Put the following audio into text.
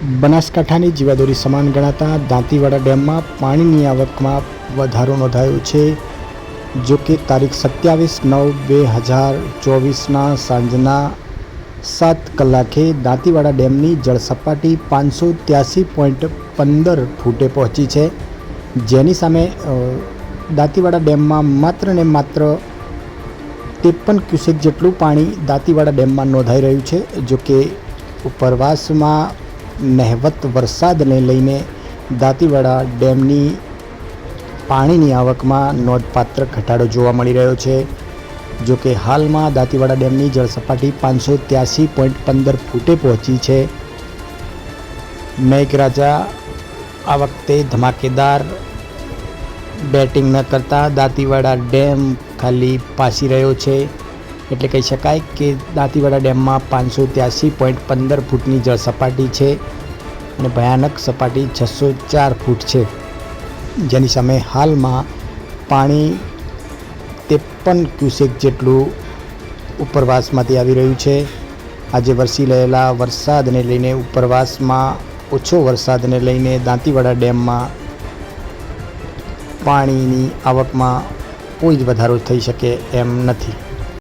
બનાસકાંઠાની જીવાદોરી સમાન ગણાતા દાંતીવાડા ડેમમાં પાણીની આવકમાં વધારો નોંધાયો છે. જો કે તારીખ સત્યાવીસ નવ બે હજાર ચોવીસના સાંજના સાત કલાકે દાંતીવાડા ડેમની જળસપાટી પાંચસો ત્યાસી પોઈન્ટ પંદર ફૂટે પહોંચી છે. જેની સામે દાંતીવાડા ડેમમાં માત્ર ને માત્ર ત્રેપન ક્યુસેક જેટલું પાણી દાંતીવાડા ડેમમાં નોંધાઈ રહ્યું છે. જો કે ઉપરવાસમાં નહેવત વરસાદને લઈને દાંતીવાડા ડેમની પાણીની આવકમાં નોંધપાત્ર ઘટાડો જોવા મળી રહ્યો છે. જો કે હાલમાં દાંતીવાડા ડેમની જળસપાટી પાંચસો ત્યાસી પોઈન્ટ પંદર ફૂટે પહોંચી છે. મેઘરાજા આ વખતે ધમાકેદાર બેટિંગ ન કરતા દાંતીવાડા ડેમ ખાલી પાસી રહ્યો છે. એટલે કહી શકાય કે દાંતીવાડા ડેમમાં પાંચસો ત્યાસી પોઈન્ટ પંદર ફૂટની જળ સપાટી છે અને ભયાનક સપાટી છસો ચાર ફૂટ છે. જેની સામે હાલમાં પાણી ત્રેપન ક્યુસેક જેટલું ઉપરવાસમાંથી આવી રહ્યું છે. આજે વરસી રહેલા વરસાદને લઈને ઉપરવાસમાં ઓછો વરસાદને લઈને દાંતીવાડા ડેમમાં પાણીની આવકમાં કોઈ જ વધારો થઈ શકે એમ નથી.